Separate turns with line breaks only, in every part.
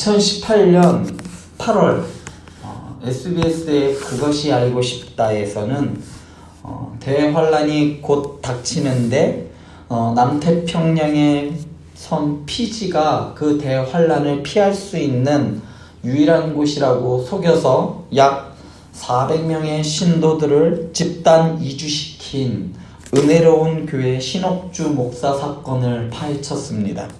2018년 8월 SBS의 그것이 알고 싶다에서는 어, 대환란이 곧 닥치는데 어, 남태평양의 섬 피지가 그 대환란을 피할 수 있는 유일한 곳이라고 속여서 약 400명의 신도들을 집단 이주시킨 은혜로운 교회 신옥주 목사 사건을 파헤쳤습니다.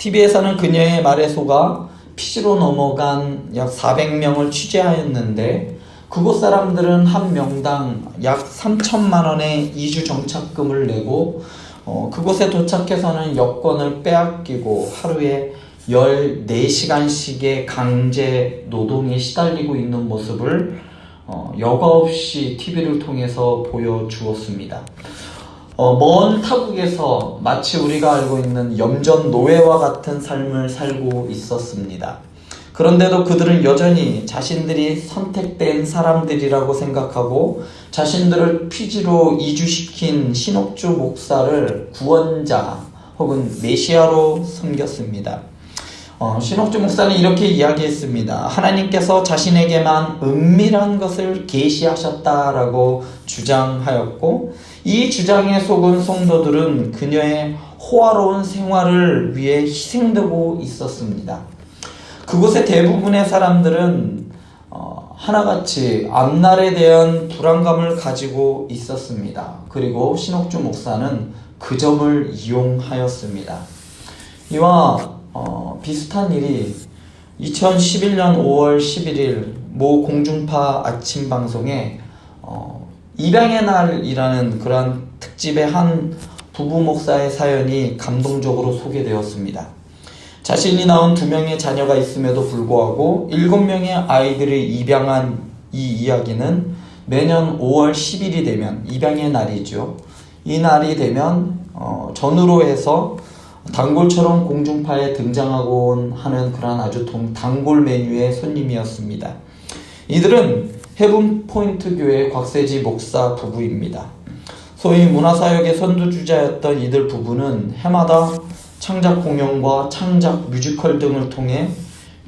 TV에서는 그녀의 말에 속아 피지로 넘어간 약 400명을 취재하였는데 그곳 사람들은 한 명당 약 3천만 원의 이주 정착금을 내고 어, 그곳에 도착해서는 여권을 빼앗기고 하루에 14시간씩의 강제 노동에 시달리고 있는 모습을 어, 여과 없이 TV를 통해서 보여주었습니다. 어, 먼 타국에서 마치 우리가 알고 있는 염전 노예와 같은 삶을 살고 있었습니다. 그런데도 그들은 여전히 자신들이 선택된 사람들이라고 생각하고 자신들을 피지로 이주시킨 신옥주 목사를 구원자 혹은 메시아로 섬겼습니다. 어, 신옥주 목사는 이렇게 이야기했습니다. 하나님께서 자신에게만 은밀한 것을 계시하셨다라고 주장하였고 이 주장에 속은 성도들은 그녀의 호화로운 생활을 위해 희생되고 있었습니다. 그곳의 대부분의 사람들은 어, 하나같이 앞날에 대한 불안감을 가지고 있었습니다. 그리고 신옥주 목사는 그 점을 이용하였습니다. 이와 어, 비슷한 일이 2011년 5월 11일 모 공중파 아침 방송에 어, 입양의 날이라는 그러한 특집의 한 부부 목사의 사연이 감동적으로 소개되었습니다. 자신이 낳은 두 명의 자녀가 있음에도 불구하고 일곱 명의 아이들을 입양한 이 이야기는 매년 5월 10일이 되면 입양의 날이죠. 이 날이 되면 어, 전후로 해서 단골처럼 공중파에 등장하곤 하는 그런 아주 동, 단골 메뉴의 손님이었습니다. 이들은 헤븐 포인트 교회 곽세지 목사 부부입니다. 소위 문화사역의 선두주자였던 이들 부부는 해마다 창작 공연과 창작 뮤지컬 등을 통해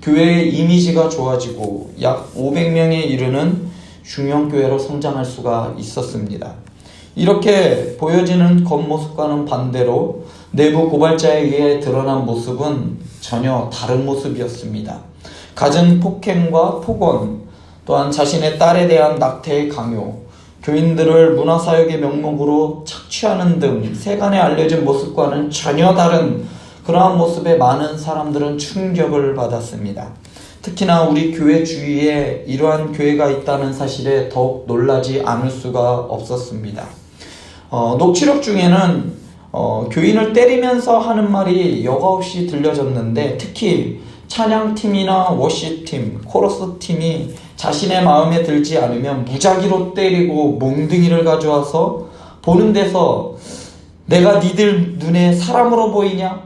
교회의 이미지가 좋아지고 약 500명에 이르는 중형교회로 성장할 수가 있었습니다. 이렇게 보여지는 겉모습과는 반대로 내부 고발자에 의해 드러난 모습은 전혀 다른 모습이었습니다. 갖은 폭행과 폭언, 또한 자신의 딸에 대한 낙태의 강요, 교인들을 문화사역의 명목으로 착취하는 등 세간에 알려진 모습과는 전혀 다른 그러한 모습에 많은 사람들은 충격을 받았습니다. 특히나 우리 교회 주위에 이러한 교회가 있다는 사실에 더욱 놀라지 않을 수가 없었습니다. 어, 녹취록 중에는 어, 교인을 때리면서 하는 말이 여과 없이 들려졌는데 특히 찬양팀이나 워시팀, 코러스팀이 자신의 마음에 들지 않으면 무작위로 때리고 몽둥이를 가져와서 보는 데서 내가 니들 눈에 사람으로 보이냐?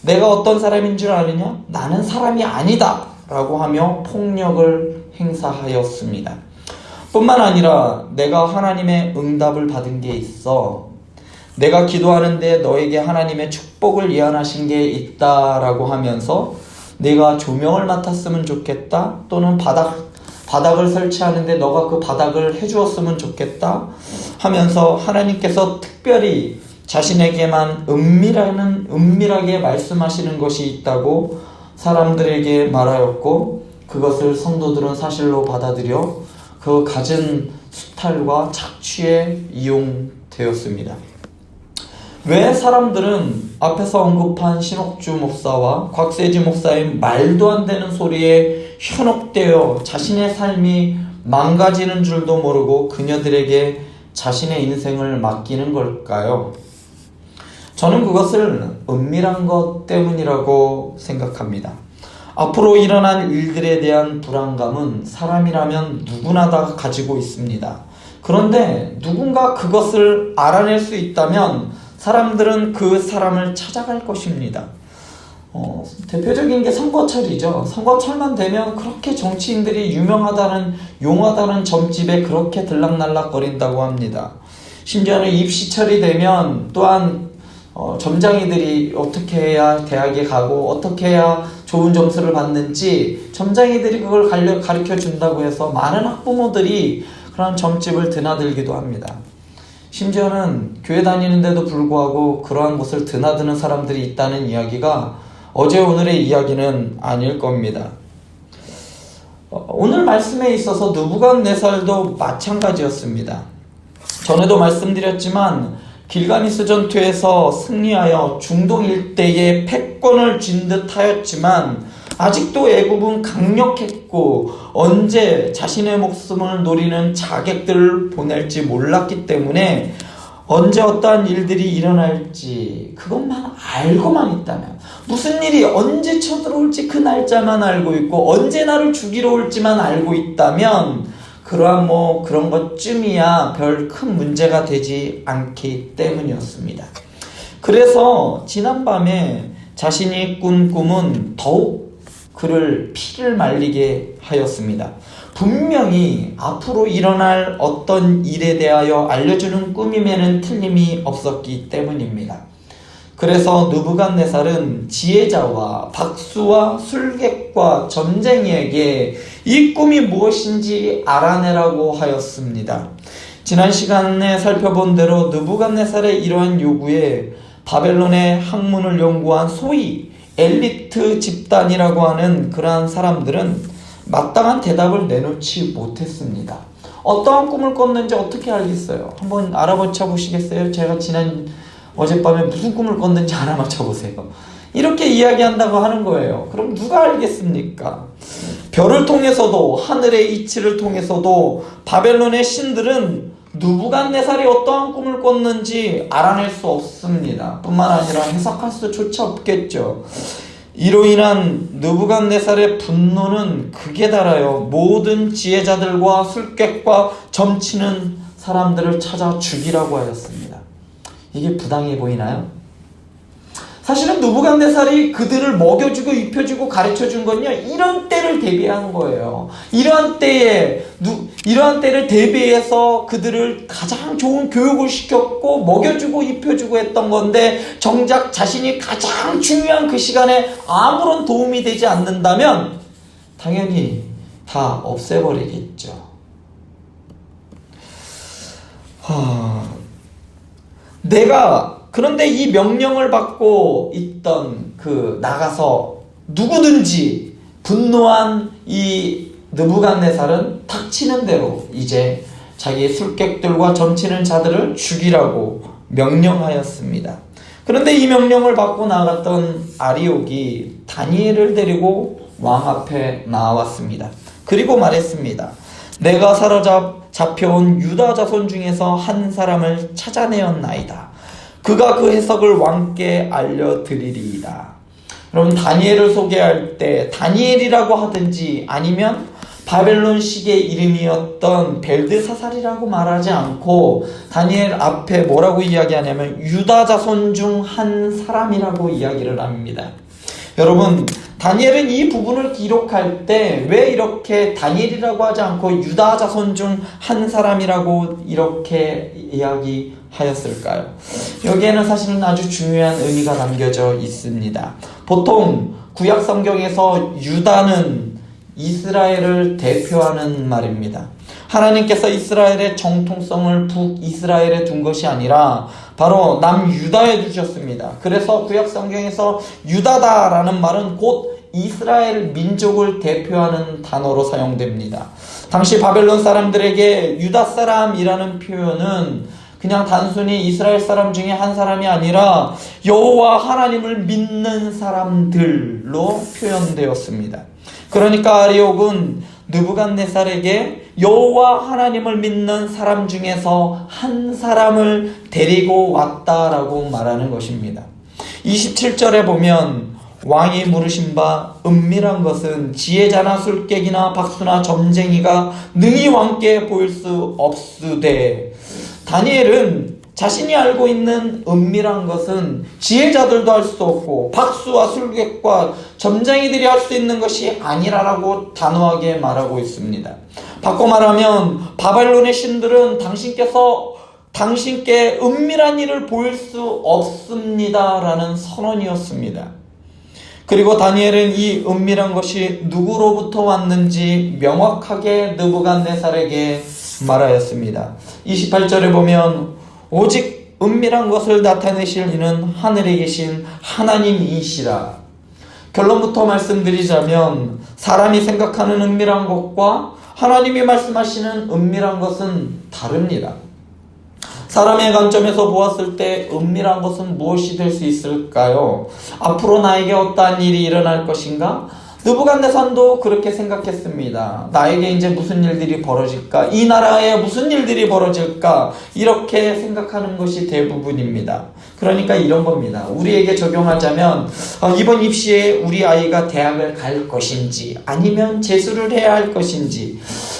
내가 어떤 사람인 줄 아느냐? 나는 사람이 아니다! 라고 하며 폭력을 행사하였습니다. 뿐만 아니라 내가 하나님의 응답을 받은 게 있어. 내가 기도하는데 너에게 하나님의 축복을 예언하신 게 있다라고 하면서 내가 조명을 맡았으면 좋겠다. 또는 바닥, 바닥을 설치하는데 너가 그 바닥을 해주었으면 좋겠다. 하면서 하나님께서 특별히 자신에게만 은밀하는, 은밀하게 말씀하시는 것이 있다고 사람들에게 말하였고 그것을 성도들은 사실로 받아들여 그 갖은 수탈과 착취에 이용되었습니다. 왜 사람들은 앞에서 언급한 신옥주 목사와 곽세지 목사의 말도 안 되는 소리에 현혹되어 자신의 삶이 망가지는 줄도 모르고 그녀들에게 자신의 인생을 맡기는 걸까요? 저는 그것을 은밀한 것 때문이라고 생각합니다. 앞으로 일어날 일들에 대한 불안감은 사람이라면 누구나 다 가지고 있습니다. 그런데 누군가 그것을 알아낼 수 있다면 사람들은 그 사람을 찾아갈 것입니다. 어, 대표적인 게 선거철이죠. 선거철만 되면 그렇게 정치인들이 유명하다는, 용하다는 점집에 그렇게 들락날락 거린다고 합니다. 심지어는 입시철이 되면 또한 어, 점장이들이 어떻게 해야 대학에 가고 어떻게 해야 좋은 점수를 받는지 점장이들이 그걸 가르, 가르쳐 준다고 해서 많은 학부모들이 그런 점집을 드나들기도 합니다. 심지어는 교회 다니는데도 불구하고 그러한 곳을 드나드는 사람들이 있다는 이야기가 어제 오늘의 이야기는 아닐 겁니다. 어, 오늘 말씀에 있어서 누부갓네살도 마찬가지였습니다. 전에도 말씀드렸지만 길가니스 전투에서 승리하여 중동 일대에 패권을 쥔 듯하였지만 아직도 애굽은 강력했고 언제 자신의 목숨을 노리는 자객들을 보낼지 몰랐기 때문에 언제 어떠한 일들이 일어날지 그것만 알고만 있다면 무슨 일이 언제 쳐들어올지 그 날짜만 알고 있고 언제 나를 죽이러 올지만 알고 있다면 그러한 뭐 그런 것쯤이야 별 큰 문제가 되지 않기 때문이었습니다. 그래서 지난밤에 자신이 꾼 꿈은 더욱 그를 피를 말리게 하였습니다. 분명히 앞으로 일어날 어떤 일에 대하여 알려주는 꿈임에는 틀림이 없었기 때문입니다. 그래서 누부갓네살은 지혜자와 박수와 술객과 점쟁이에게 이 꿈이 무엇인지 알아내라고 하였습니다. 지난 시간에 살펴본 대로 누부갓네살의 이러한 요구에 바벨론의 학문을 연구한 소위 엘리트 집단이라고 하는 그러한 사람들은 마땅한 대답을 내놓지 못했습니다. 어떠한 꿈을 꿨는지 어떻게 알겠어요? 한번 알아맞혀 보시겠어요? 제가 지난 어젯밤에 무슨 꿈을 꿨는지 알아맞혀 보세요. 이렇게 이야기한다고 하는 거예요. 그럼 누가 알겠습니까? 별을 통해서도 하늘의 이치를 통해서도 바벨론의 신들은 누부갓네살이 어떠한 꿈을 꿨는지 알아낼 수 없습니다. 뿐만 아니라 해석할 수조차 없겠죠. 이로 인한 느부갓네살의 분노는 극에 달하여 모든 지혜자들과 술객과 점치는 사람들을 찾아 죽이라고 하였습니다. 이게 부당해 보이나요? 사실은 누부갓네살이 그들을 먹여주고 입혀주고 가르쳐준 건요 이런 때를 대비한 거예요. 이러한 때에 누, 이러한 때를 대비해서 그들을 가장 좋은 교육을 시켰고 먹여주고 입혀주고 했던 건데 정작 자신이 가장 중요한 그 시간에 아무런 도움이 되지 않는다면 당연히 다 없애버리겠죠. 하... 내가 그런데 이 명령을 받고 있던 그 나가서 누구든지 분노한 이 느부갓네살은 탁치는 대로 이제 자기 술객들과 점치는 자들을 죽이라고 명령하였습니다. 그런데 이 명령을 받고 나갔던 아리옥이 다니엘을 데리고 왕 앞에 나왔습니다. 그리고 말했습니다. 내가 사로잡 잡혀온 유다 자손 중에서 한 사람을 찾아내었나이다. 그가 그 해석을 왕께 알려드리리이다. 여러분 다니엘을 소개할 때 다니엘이라고 하든지 아니면 바벨론식의 이름이었던 벨드사살이라고 말하지 않고 다니엘 앞에 뭐라고 이야기하냐면 유다 자손 중 한 사람이라고 이야기를 합니다. 여러분 다니엘은 이 부분을 기록할 때 왜 이렇게 다니엘이라고 하지 않고 유다 자손 중 한 사람이라고 이렇게 이야기하였을까요? 여기에는 사실은 아주 중요한 의미가 담겨져 있습니다. 보통 구약 성경에서 유다는 이스라엘을 대표하는 말입니다. 하나님께서 이스라엘의 정통성을 북이스라엘에 둔 것이 아니라 바로 남유다에 두셨습니다. 그래서 구약 성경에서 유다다라는 말은 곧 이스라엘 민족을 대표하는 단어로 사용됩니다. 당시 바벨론 사람들에게 유다 사람이라는 표현은 그냥 단순히 이스라엘 사람 중에 한 사람이 아니라 여호와 하나님을 믿는 사람들로 표현되었습니다. 그러니까 아리옥은 느부갓네살에게 여호와 하나님을 믿는 사람 중에서 한 사람을 데리고 왔다라고 말하는 것입니다. 27절에 보면 왕이 물으신 바 은밀한 것은 지혜자나 술객이나 박수나 점쟁이가 능히 왕께 보일 수 없으되 다니엘은 자신이 알고 있는 은밀한 것은 지혜자들도 할 수 없고 박수와 술객과 점쟁이들이 할 수 있는 것이 아니라라고 단호하게 말하고 있습니다. 바꿔 말하면 바벨론의 신들은 당신께서 당신께 은밀한 일을 보일 수 없습니다라는 선언이었습니다. 그리고 다니엘은 이 은밀한 것이 누구로부터 왔는지 명확하게 느부갓네살에게 말하였습니다. 28절에 보면 오직 은밀한 것을 나타내실 이는 하늘에 계신 하나님이시라. 결론부터 말씀드리자면 사람이 생각하는 은밀한 것과 하나님이 말씀하시는 은밀한 것은 다릅니다. 사람의 관점에서 보았을 때 은밀한 것은 무엇이 될 수 있을까요? 앞으로 나에게 어떠한 일이 일어날 것인가? 느부갓네산도 그렇게 생각했습니다. 나에게 이제 무슨 일들이 벌어질까? 이 나라에 무슨 일들이 벌어질까? 이렇게 생각하는 것이 대부분입니다. 그러니까 이런 겁니다. 우리에게 적용하자면 어, 이번 입시에 우리 아이가 대학을 갈 것인지 아니면 재수를 해야 할 것인지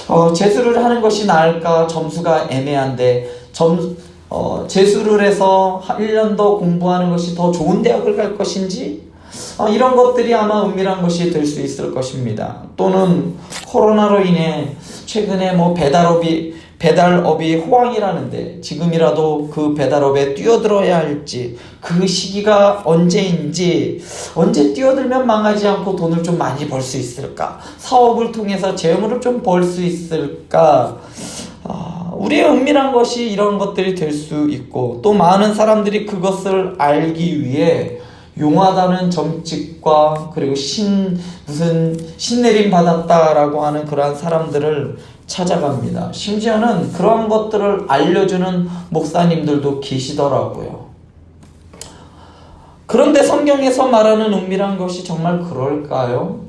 어, 재수를 하는 것이 나을까? 점수가 애매한데 점 어, 재수를 해서 1년 더 공부하는 것이 더 좋은 대학을 갈 것인지 어, 이런 것들이 아마 은밀한 것이 될 수 있을 것입니다. 또는 코로나로 인해 최근에 뭐 배달업이 배달업이 호황이라는데 지금이라도 그 배달업에 뛰어들어야 할지 그 시기가 언제인지 언제 뛰어들면 망하지 않고 돈을 좀 많이 벌 수 있을까 사업을 통해서 재물을 좀 벌 수 있을까 아, 우리의 은밀한 것이 이런 것들이 될 수 있고 또 많은 사람들이 그것을 알기 위해 용하다는 점찍과 그리고 신 무슨 신내림 받았다라고 하는 그러한 사람들을 찾아갑니다. 심지어는 그런 것들을 알려주는 목사님들도 계시더라고요. 그런데 성경에서 말하는 은밀한 것이 정말 그럴까요?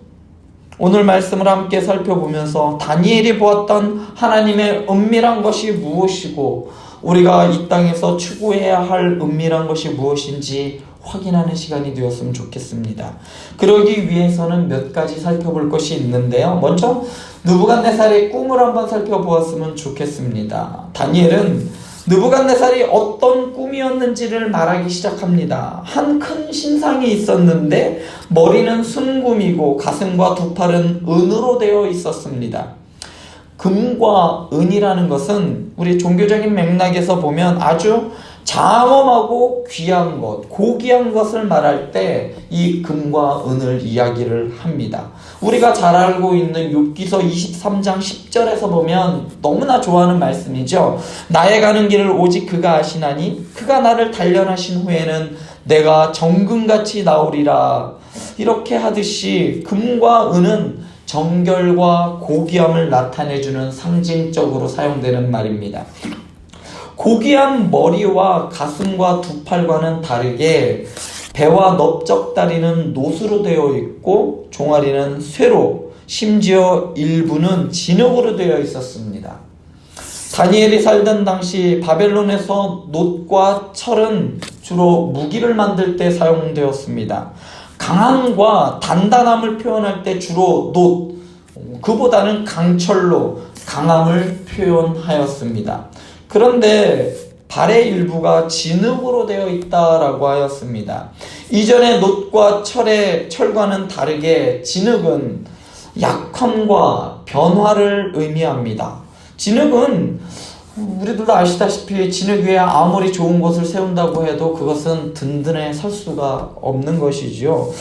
오늘 말씀을 함께 살펴보면서 다니엘이 보았던 하나님의 은밀한 것이 무엇이고 우리가 이 땅에서 추구해야 할 은밀한 것이 무엇인지 확인하는 시간이 되었으면 좋겠습니다. 그러기 위해서는 몇 가지 살펴볼 것이 있는데요. 먼저 느부갓네살의 꿈을 한번 살펴보았으면 좋겠습니다. 다니엘은 느부갓네살이 어떤 꿈이었는지를 말하기 시작합니다. 한 큰 신상이 있었는데 머리는 순금이고 가슴과 두 팔은 은으로 되어 있었습니다. 금과 은이라는 것은 우리 종교적인 맥락에서 보면 아주 장엄하고 귀한 것, 고귀한 것을 말할 때 이 금과 은을 이야기를 합니다. 우리가 잘 알고 있는 욥기서 23장 10절에서 보면 너무나 좋아하는 말씀이죠. 나의 가는 길을 오직 그가 아시나니 그가 나를 단련하신 후에는 내가 정금같이 나오리라. 이렇게 하듯이 금과 은은 정결과 고귀함을 나타내주는 상징적으로 사용되는 말입니다. 고귀한 머리와 가슴과 두 팔과는 다르게 배와 넓적다리는 노수로 되어 있고 종아리는 쇠로 심지어 일부는 진흙으로 되어 있었습니다. 다니엘이 살던 당시 바벨론에서 놋과 철은 주로 무기를 만들 때 사용되었습니다. 강함과 단단함을 표현할 때 주로 놋, 그보다는 강철로 강함을 표현하였습니다. 그런데 발의 일부가 진흙으로 되어 있다라고 하였습니다. 이전의 놋과 철의 철과는 다르게 진흙은 약함과 변화를 의미합니다. 진흙은 우리들도 아시다시피 진흙 위에 아무리 좋은 곳을 세운다고 해도 그것은 든든해 설 수가 없는 것이지요.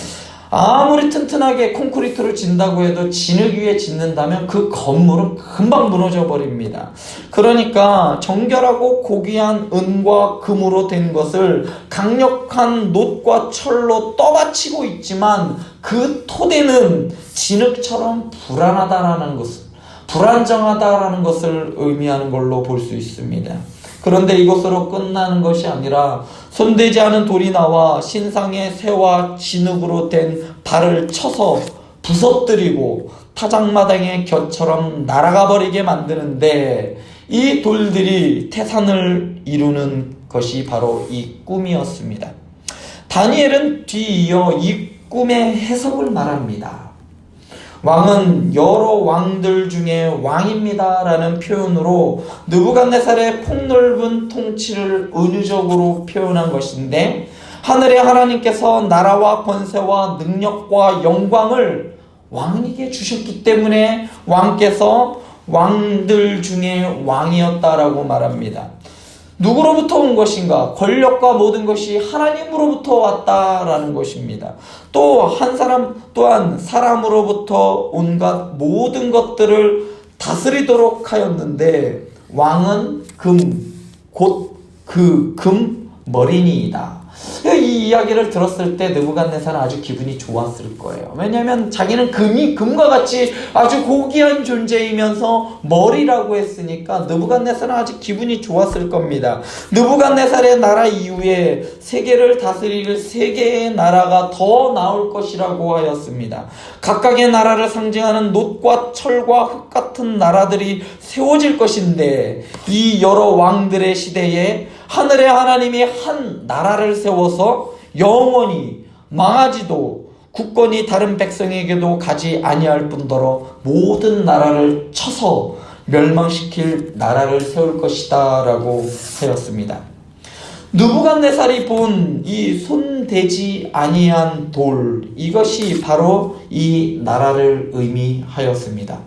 아무리 튼튼하게 콘크리트를 짓는다고 해도 진흙 위에 짓는다면 그 건물은 금방 무너져 버립니다. 그러니까 정결하고 고귀한 은과 금으로 된 것을 강력한 놋과 철로 떠받치고 있지만 그 토대는 진흙처럼 불안하다라는 것을 불안정하다라는 것을 의미하는 걸로 볼 수 있습니다. 그런데 이것으로 끝나는 것이 아니라 손대지 않은 돌이 나와 신상의 새와 진흙으로 된 발을 쳐서 부서뜨리고 타작마당의 곁처럼 날아가 버리게 만드는데 이 돌들이 태산을 이루는 것이 바로 이 꿈이었습니다. 다니엘은 뒤이어 이 꿈의 해석을 말합니다. 왕은 여러 왕들 중에 왕입니다라는 표현으로 느부갓네살의 폭넓은 통치를 은유적으로 표현한 것인데 하늘의 하나님께서 나라와 권세와 능력과 영광을 왕에게 주셨기 때문에 왕께서 왕들 중에 왕이었다라고 말합니다. 누구로부터 온 것인가? 권력과 모든 것이 하나님으로부터 왔다라는 것입니다. 또 한 사람 또한 사람으로부터 온갖 모든 것들을 다스리도록 하였는데 왕은 금, 곧 그 금 머리니이다. 이 이야기를 들었을 때 느부갓네살은 아주 기분이 좋았을 거예요. 왜냐하면 자기는 금이 금과 같이 아주 고귀한 존재이면서 머리라고 했으니까 느부갓네살은 아주 기분이 좋았을 겁니다. 느부갓네살의 나라 이후에 세계를 다스릴 세 개의 나라가 더 나올 것이라고 하였습니다. 각각의 나라를 상징하는 놋과 철과 흙 같은 나라들이 세워질 것인데 이 여러 왕들의 시대에 하늘의 하나님이 한 나라를 세워서 영원히 망하지도 국권이 다른 백성에게도 가지 아니할 뿐더러 모든 나라를 쳐서 멸망시킬 나라를 세울 것이다라고 하였습니다. 누부갓네살이 본 이 손대지 아니한 돌 이것이 바로 이 나라를 의미하였습니다.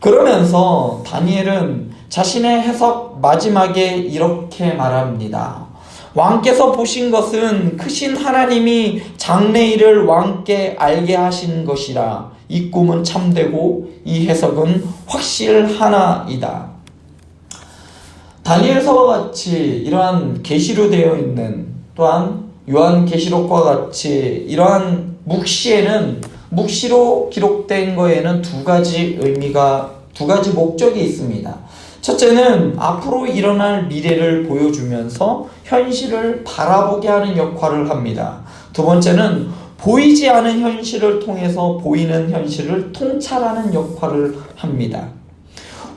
그러면서 다니엘은 자신의 해석 마지막에 이렇게 말합니다. 왕께서 보신 것은 크신 하나님이 장래 일을 왕께 알게 하신 것이라 이 꿈은 참되고 이 해석은 확실하나이다. 다니엘서와 같이 이러한 계시로 되어 있는 또한 요한 계시록과 같이 이러한 묵시에는 묵시로 기록된 거에는 두 가지 의미가 두 가지 목적이 있습니다. 첫째는 앞으로 일어날 미래를 보여주면서 현실을 바라보게 하는 역할을 합니다. 두 번째는 보이지 않은 현실을 통해서 보이는 현실을 통찰하는 역할을 합니다.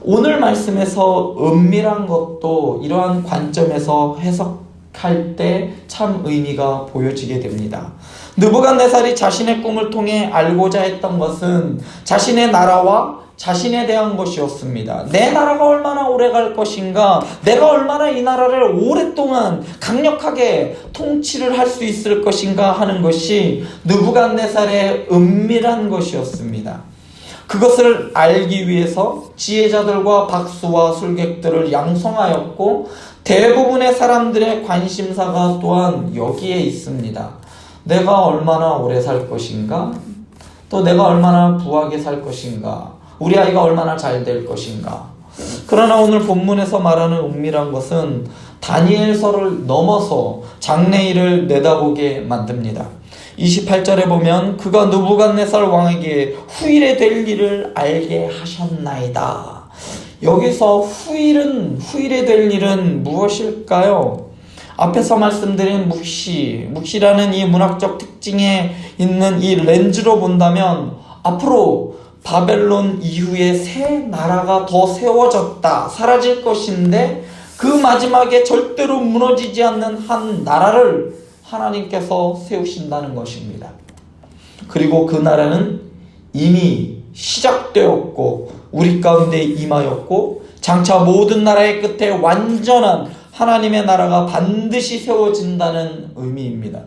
오늘 말씀에서 은밀한 것도 이러한 관점에서 해석할 때 참 의미가 보여지게 됩니다. 느부갓네살이 자신의 꿈을 통해 알고자 했던 것은 자신의 나라와 자신에 대한 것이었습니다. 내 나라가 얼마나 오래 갈 것인가, 내가 얼마나 이 나라를 오랫동안 강력하게 통치를 할 수 있을 것인가 하는 것이 느부갓네살의 은밀한 것이었습니다. 그것을 알기 위해서 지혜자들과 박수와 술객들을 양성하였고 대부분의 사람들의 관심사가 또한 여기에 있습니다. 내가 얼마나 오래 살 것인가? 또 내가 얼마나 부하게 살 것인가? 우리 아이가 얼마나 잘 될 것인가? 그러나 오늘 본문에서 말하는 은밀한 것은 다니엘서를 넘어서 장래일을 내다보게 만듭니다. 28절에 보면 그가 누부갓네살 왕에게 후일에 될 일을 알게 하셨나이다. 여기서 후일은 후일에 될 일은 무엇일까요? 앞에서 말씀드린 묵시, 묵시라는 이 문학적 특징에 있는 이 렌즈로 본다면 앞으로 바벨론 이후에 새 나라가 더 세워졌다, 사라질 것인데 그 마지막에 절대로 무너지지 않는 한 나라를 하나님께서 세우신다는 것입니다. 그리고 그 나라는 이미 시작되었고 우리 가운데 임하였고 장차 모든 나라의 끝에 완전한 하나님의 나라가 반드시 세워진다는 의미입니다.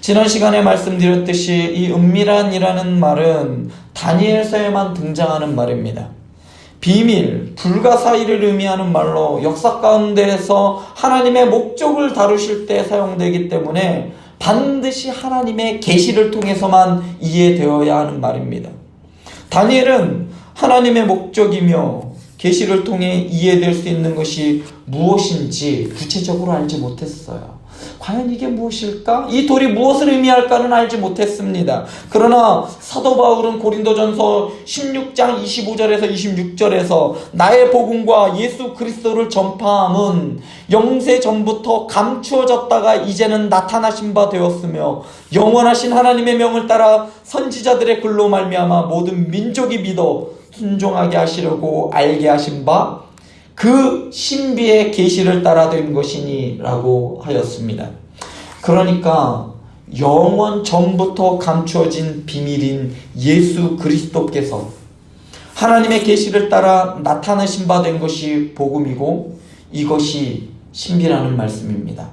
지난 시간에 말씀드렸듯이 이 은밀한이라는 말은 다니엘서에만 등장하는 말입니다. 비밀, 불가사의를 의미하는 말로 역사 가운데에서 하나님의 목적을 다루실 때 사용되기 때문에 반드시 하나님의 계시를 통해서만 이해되어야 하는 말입니다. 다니엘은 하나님의 목적이며 계시를 통해 이해될 수 있는 것이 무엇인지 구체적으로 알지 못했어요. 과연 이게 무엇일까? 이 돌이 무엇을 의미할까는 알지 못했습니다. 그러나 사도 바울은 고린도전서 16장 25절에서 26절에서 나의 복음과 예수 그리스도를 전파함은 영세 전부터 감추어졌다가 이제는 나타나신 바 되었으며 영원하신 하나님의 명을 따라 선지자들의 글로 말미암아 모든 민족이 믿어 순종하게 하시려고 알게 하신 바 그 신비의 계시를 따라 된 것이니라고 하였습니다. 그러니까 영원 전부터 감추어진 비밀인 예수 그리스도께서 하나님의 계시를 따라 나타나신 바 된 것이 복음이고 이것이 신비라는 말씀입니다.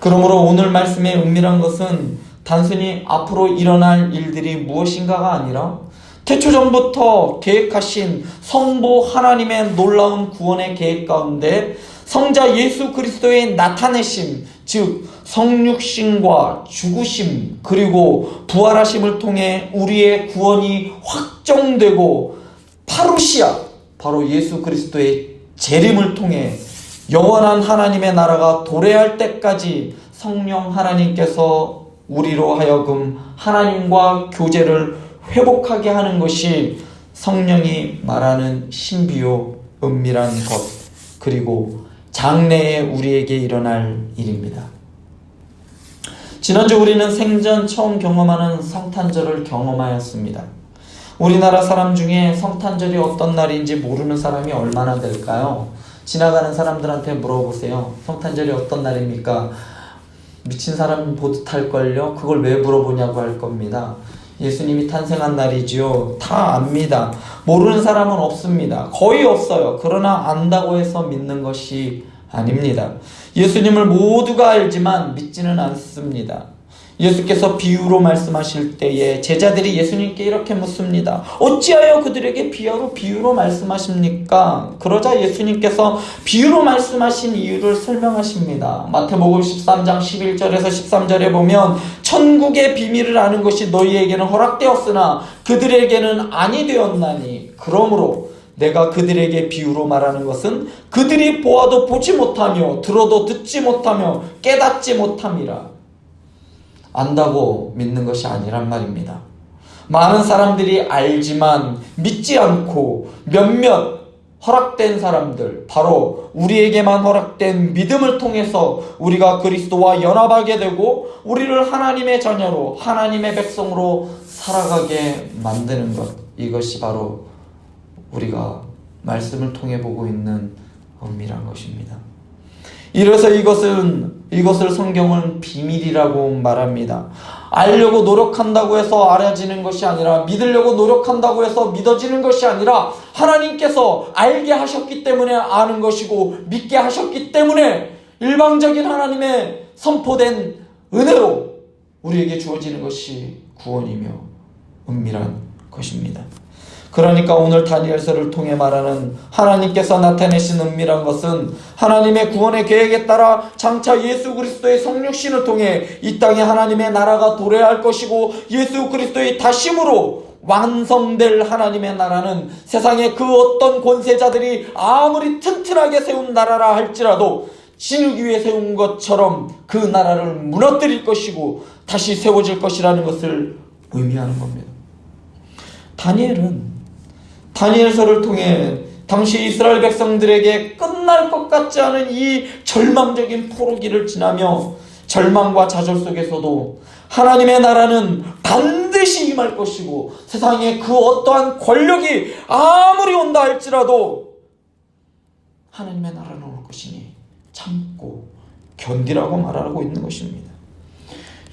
그러므로 오늘 말씀의 은밀한 것은 단순히 앞으로 일어날 일들이 무엇인가가 아니라 태초 전부터 계획하신 성부 하나님의 놀라운 구원의 계획 가운데 성자 예수 그리스도의 나타내심, 즉 성육신과 죽으심 그리고 부활하심을 통해 우리의 구원이 확정되고 파루시아 바로 예수 그리스도의 재림을 통해 영원한 하나님의 나라가 도래할 때까지 성령 하나님께서 우리로 하여금 하나님과 교제를 회복하게 하는 것이 성령이 말하는 신비요 은밀한 것 그리고 장래에 우리에게 일어날 일입니다. 지난주 우리는 생전 처음 경험하는 성탄절을 경험하였습니다. 우리나라 사람 중에 성탄절이 어떤 날인지 모르는 사람이 얼마나 될까요? 지나가는 사람들한테 물어보세요. 성탄절이 어떤 날입니까? 미친 사람 보듯할걸요? 그걸 왜 물어보냐고 할 겁니다. 예수님이 탄생한 날이지요. 다 압니다. 모르는 사람은 없습니다. 거의 없어요. 그러나 안다고 해서 믿는 것이 아닙니다. 예수님을 모두가 알지만 믿지는 않습니다. 예수께서 비유로 말씀하실 때에 제자들이 예수님께 이렇게 묻습니다. 어찌하여 그들에게 비유로 비유로 말씀하십니까? 그러자 예수님께서 비유로 말씀하신 이유를 설명하십니다. 마태복음 13장 11절에서 13절에 보면 천국의 비밀을 아는 것이 너희에게는 허락되었으나 그들에게는 아니 되었나니 그러므로 내가 그들에게 비유로 말하는 것은 그들이 보아도 보지 못하며 들어도 듣지 못하며 깨닫지 못함이라. 안다고 믿는 것이 아니란 말입니다. 많은 사람들이 알지만 믿지 않고 몇몇 허락된 사람들, 바로 우리에게만 허락된 믿음을 통해서 우리가 그리스도와 연합하게 되고 우리를 하나님의 자녀로, 하나님의 백성으로 살아가게 만드는 것. 이것이 바로 우리가 말씀을 통해 보고 있는 은밀한 것입니다. 이래서 이것은 이것을 성경은 비밀이라고 말합니다. 알려고 노력한다고 해서 알아지는 것이 아니라 믿으려고 노력한다고 해서 믿어지는 것이 아니라 하나님께서 알게 하셨기 때문에 아는 것이고 믿게 하셨기 때문에 일방적인 하나님의 선포된 은혜로 우리에게 주어지는 것이 구원이며 은밀한 것입니다. 그러니까 오늘 다니엘서를 통해 말하는 하나님께서 나타내신 은밀한 것은 하나님의 구원의 계획에 따라 장차 예수 그리스도의 성육신을 통해 이 땅에 하나님의 나라가 도래할 것이고 예수 그리스도의 다심으로 완성될 하나님의 나라는 세상의 그 어떤 권세자들이 아무리 튼튼하게 세운 나라라 할지라도 진흙 위에 세운 것처럼 그 나라를 무너뜨릴 것이고 다시 세워질 것이라는 것을 의미하는 겁니다. 다니엘은 다니엘서를 통해 당시 이스라엘 백성들에게 끝날 것 같지 않은 이 절망적인 포로기를 지나며 절망과 좌절 속에서도 하나님의 나라는 반드시 임할 것이고 세상에 그 어떠한 권력이 아무리 온다 할지라도 하나님의 나라는 올 것이니 참고 견디라고 말하고 있는 것입니다.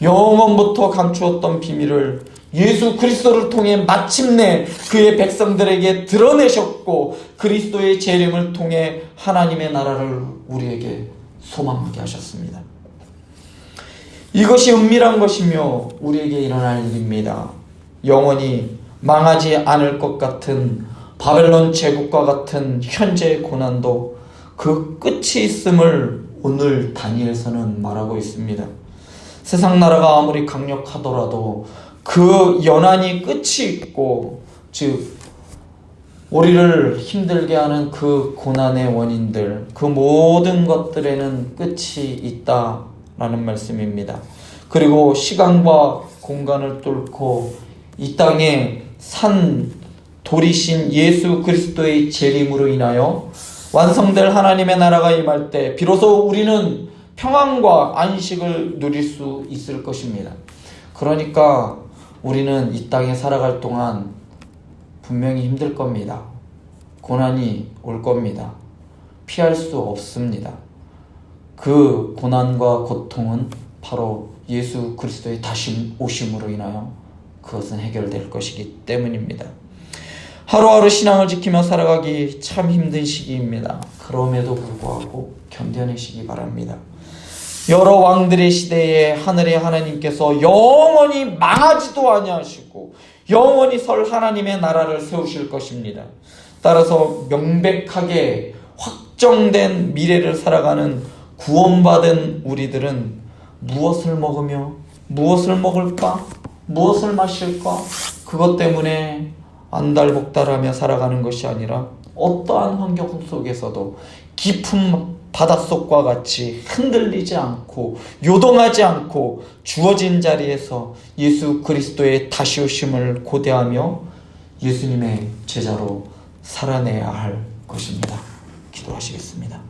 영원부터 감추었던 비밀을 예수 그리스도를 통해 마침내 그의 백성들에게 드러내셨고 그리스도의 재림을 통해 하나님의 나라를 우리에게 소망하게 하셨습니다. 이것이 은밀한 것이며 우리에게 일어날 일입니다. 영원히 망하지 않을 것 같은 바벨론 제국과 같은 현재의 고난도 그 끝이 있음을 오늘 다니엘서는 말하고 있습니다. 세상 나라가 아무리 강력하더라도 그 연한이 끝이 있고 즉 우리를 힘들게 하는 그 고난의 원인들 그 모든 것들에는 끝이 있다라는 말씀입니다. 그리고 시간과 공간을 뚫고 이 땅에 산 돌이신 예수 그리스도의 재림으로 인하여 완성될 하나님의 나라가 임할 때 비로소 우리는 평안과 안식을 누릴 수 있을 것입니다. 그러니까 우리는 이 땅에 살아갈 동안 분명히 힘들 겁니다. 고난이 올 겁니다. 피할 수 없습니다. 그 고난과 고통은 바로 예수 그리스도의 다시 오심으로 인하여 그것은 해결될 것이기 때문입니다. 하루하루 신앙을 지키며 살아가기 참 힘든 시기입니다. 그럼에도 불구하고 견뎌내시기 바랍니다. 여러 왕들의 시대에 하늘의 하나님께서 영원히 망하지도 아니하시고 영원히 설 하나님의 나라를 세우실 것입니다. 따라서 명백하게 확정된 미래를 살아가는 구원받은 우리들은 무엇을 먹으며 무엇을 먹을까? 무엇을 마실까? 그것 때문에 안달복달하며 살아가는 것이 아니라 어떠한 환경 속에서도 깊은 바닷속과 같이 흔들리지 않고 요동하지 않고 주어진 자리에서 예수 그리스도의 다시 오심을 고대하며 예수님의 제자로 살아내야 할 것입니다. 기도하시겠습니다.